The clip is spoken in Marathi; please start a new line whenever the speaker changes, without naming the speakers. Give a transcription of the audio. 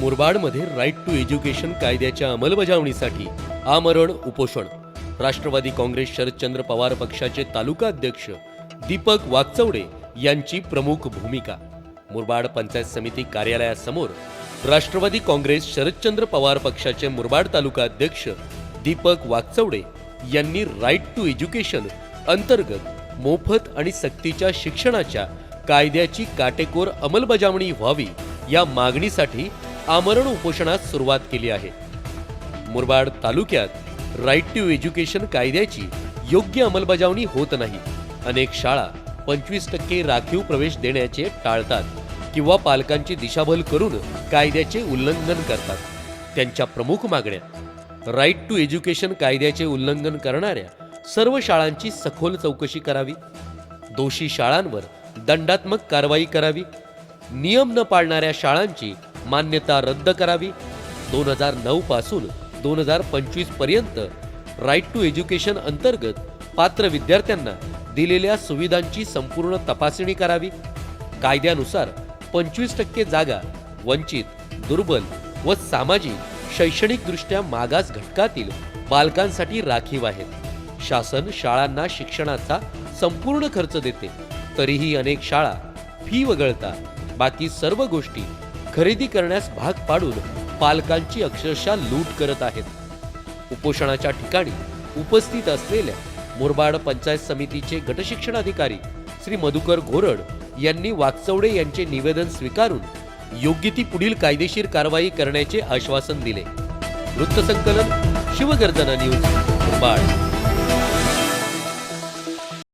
मुरबाडमध्ये राईट टू एज्युकेशन कायद्याच्या अंमलबजावणीसाठी आमरण उपोषण. राष्ट्रवादी काँग्रेस शरदचंद्र पवार पक्षाचे तालुका अध्यक्ष दीपक वाचवडे यांची प्रमुख भूमिका. मुरबाड पंचायत समिती कार्यालयासमोर राष्ट्रवादी काँग्रेस शरदचंद्र पवार पक्षाचे मुरबाड तालुका अध्यक्ष दीपक वाकचवडे यांनी राईट टू एज्युकेशन अंतर्गत मोफत आणि सक्तीच्या शिक्षणाच्या कायद्याची काटेकोर अंमलबजावणी व्हावी या मागणीसाठी आमरण उपोषणास सुरुवात केली आहे. मुरबाड तालुक्यात राईट टू एज्युकेशन कायद्याची योग्य अंमलबजावणी होत नाही. अनेक शाळा पंचवीस टक्के राखीव प्रवेश देण्याचे टाळतात किंवा पालकांची दिशाभूल करून कायद्याचे उल्लंघन करतात. त्यांच्या प्रमुख मागण्या राईट टू एज्युकेशन कायद्याचे उल्लंघन करणाऱ्या सर्व शाळांची सखोल चौकशी करावी. दोषी शाळांवर दंडात्मक कारवाई करावी. नियम न पाळणाऱ्या शाळांची मान्यता रद्द करावी. दोन हजार नऊ पासून दोन हजार पंचवीसपर्यंत राईट टू एज्युकेशन अंतर्गत पात्र विद्यार्थ्यांना दिलेल्या सुविधांची संपूर्ण तपासणी करावी. कायद्यानुसार पंचवीस टक्के जागा वंचित दुर्बल व सामाजिक शैक्षणिकदृष्ट्या मागास घटकातील बालकांसाठी राखीव आहेत. शासन शाळांना शिक्षणाचा संपूर्ण खर्च देते. तरीही अनेक शाळा फी वगळता. बाकी सर्व गोष्टी खरेदी करण्यास भाग पाडून पालकांची अक्षरशः लूट करत आहेत. उपोषणाच्या ठिकाणी उपस्थित असलेल्या मुरबाड पंचायत समितीचे गटशिक्षणाधिकारी श्री मधुकर घोरड यांनी वाकचौडे यांचे निवेदन स्वीकारून योग्य ती पुढील कायदेशीर कारवाई करण्याचे आश्वासन दिले. वृत्तसंकलन शिवगर्जना न्यूज मुंबई